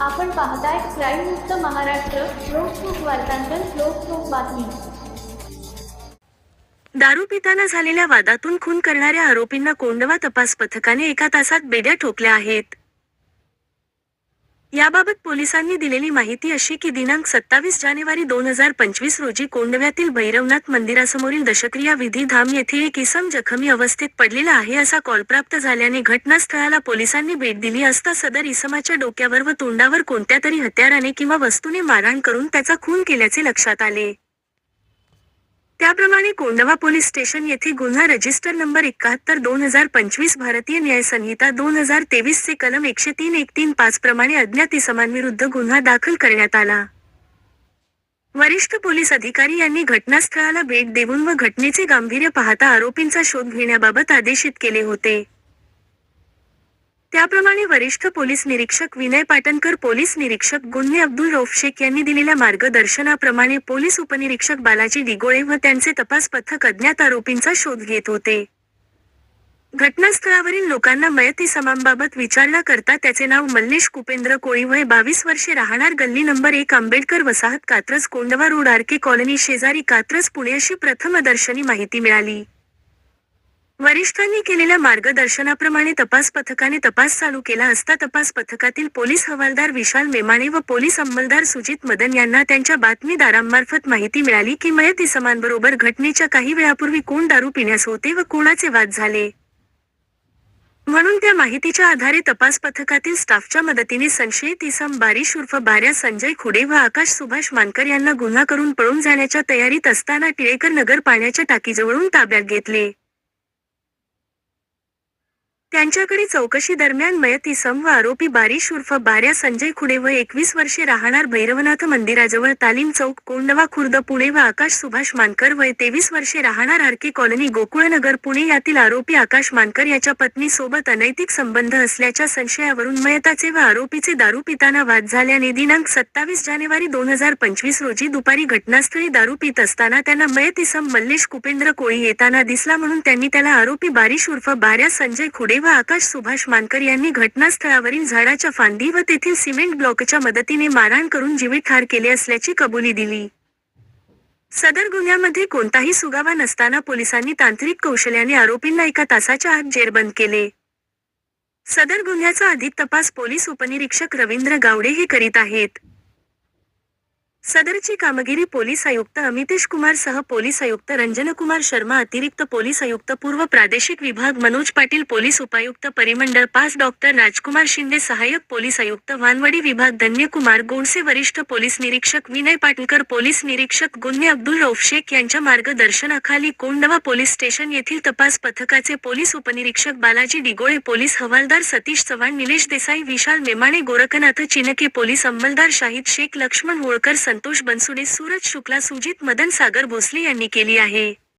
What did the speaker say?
आपण पाहताय क्राईम मुक्त महाराष्ट्र लोकसुख वार्तांकन लोकसुख बातमी. दारू पिताना झालेल्या वादातून खून करणाऱ्या आरोपींना कोंडवा तपास पथकाने एका तासात बेड्या ठोकल्या आहेत. याबाबत पोलिसांनी दिलेली माहिती अशी की दिनांक सत्तावीस जानेवारी दोन हजार पंचवीस रोजी कोंडव्यातील भैरवनाथ मंदिरासमोरील दशक्रिया विधी धाम येथे एक इसम जखमी अवस्थेत पडलेला आहे असा कॉल प्राप्त झाल्याने घटनास्थळाला पोलिसांनी भेट दिली असता सदर इसमाच्या डोक्यावर व तोंडावर कोणत्या तरी हत्याराने किंवा वस्तूने मारहाण करून त्याचा खून केल्याचे लक्षात आले. त्याप्रमाणे कोंडवा पोलीस स्टेशन येथे गुन्हा रजिस्टर नंबर एकाहत्तर दोन हजार पंचवीस भारतीय न्याय संहिता दोन हजार तेवीस चे कलम एकशे तीन एक तीन पाच प्रमाणे अज्ञात इसमांविरुद्ध गुन्हा दाखल करण्यात आला. वरिष्ठ पोलीस अधिकारी यांनी घटनास्थळाला भेट देऊन व घटनेचे गांभीर्य पाहता आरोपींचा शोध घेण्याबाबत आदेशित केले होते. त्याप्रमाणे वरिष्ठ पोलीस निरीक्षक विनय पाटणकर पोलीस निरीक्षक गुन्हे अब्दुल रोफशेख यांनी दिलेल्या मार्गदर्शनाप्रमाणे पोलीस उपनिरीक्षक बालाजी डिगोळे व त्यांचे तपास पथक अज्ञात आरोपींचा शोध घेत होते. घटनास्थळावरील लोकांना मयती समांबाबत विचारला करता त्याचे नाव मल्लेश कुपेंद्र कोळी वय बावीस वर्षे राहणार गल्ली नंबर एक आंबेडकर वसाहत Katraj Kondhwa road RK colony शेजारी कात्रज पुणे अशी प्रथमदर्शनी माहिती मिळाली. वरिष्ठांनी केलेल्या मार्गदर्शनाप्रमाणे तपास पथकाने तपास चालू केला असता तपास पथकातील पोलीस हवालदार विशाल मेमाणे व पोलीस अंमलदार सुजित मदन यांना त्यांच्या बातमीदारांमार्फत माहिती मिळाली की मयत इसमांबरोबर घटनेच्या काही वेळापूर्वी कोण दारू पिण्यास होते व कोणाचे वाद झाले? म्हणून त्या माहितीच्या आधारे तपास पथकातील स्टाफच्या मदतीने संशयित इसम बारिश उर्फ बाऱ्या संजय खुडे व आकाश सुभाष मानकर यांना गुन्हा करून पळून जाण्याच्या तयारीत असताना टिळेकर नगर पाण्याच्या टाकीजवळून ताब्यात घेतले. त्यांच्याकडे चौकशी दरम्यान मयत इसम व आरोपी बारिश उर्फ बाऱ्या संजय खुडे व एकवीस वर्षे राहणार भैरवनाथ मंदिराजवळ तालीम चौक कोंडवा खुर्द पुणे व आकाश सुभाष मानकर वय तेवीस वर्षे राहणार आरके कॉलनी गोकुळनगर पुणे यातील आरोपी आकाश मानकर याच्या पत्नी सोबत अनैतिक संबंध असल्याच्या संशयावरून मयताचे व आरोपीचे दारू पिताना वाद झाल्याने दिनांक सत्तावीस जानेवारी दोन हजार पंचवीस रोजी दुपारी घटनास्थळी दारू पित असताना त्यांना मयत इसम मल्लेश कुपेंद्र कोळी येताना दिसला म्हणून त्यांनी त्याला आरोपी बारिश उर्फ बाऱ्या संजय खुडे व आकाश सुभाष मानकर यांनी घटनास्थळावरील झाडाच्या फांदी व तेथील सिमेंट ब्लॉकच्या मदतीने मारहाण करून जीवितहार केले असल्याची कबुली दिली. सदर गुन्ह्यामध्ये कोणताही सुगावा नसताना पोलिसांनी तांत्रिक कौशल्याने आरोपींना एका तासाच्या आत जेरबंद केले. सदर गुन्ह्याचा अधिक तपास पोलीस उपनिरीक्षक रवींद्र गावडे हे करीत आहेत. सदरची कामगिरी पोलीस आयुक्त अमितेश कुमार सह पोलीस आयुक्त रंजनकुमार शर्मा अतिरिक्त पोलीस आयुक्त पूर्व प्रादेशिक विभाग मनोज पाटील पोलीस उपायुक्त परिमंडळ पाच डॉक्टर राजकुमार शिंदे सहाय्यक पोलीस आयुक्त वानवडी विभाग धन्यकुमार गोंडसे वरिष्ठ पोलीस निरीक्षक विनय पाटणकर पोलीस निरीक्षक गुन्हे अब्दुल रौफ शेख यांच्या मार्गदर्शनाखाली कोंडवा पोलीस स्टेशन येथील तपास पथकाचे पोलीस उपनिरीक्षक बालाजी डिगोळे पोलीस हवालदार सतीश चव्हाण निलेश देसाई विशाल मेमाणे गोरखनाथ चिनके पोलीस अंमलदार शाहिद शेख लक्ष्मण होळकर संतोष बनसुडे सूरज शुक्ला सुजित मदन सागर भोसले यांनी केली आहे.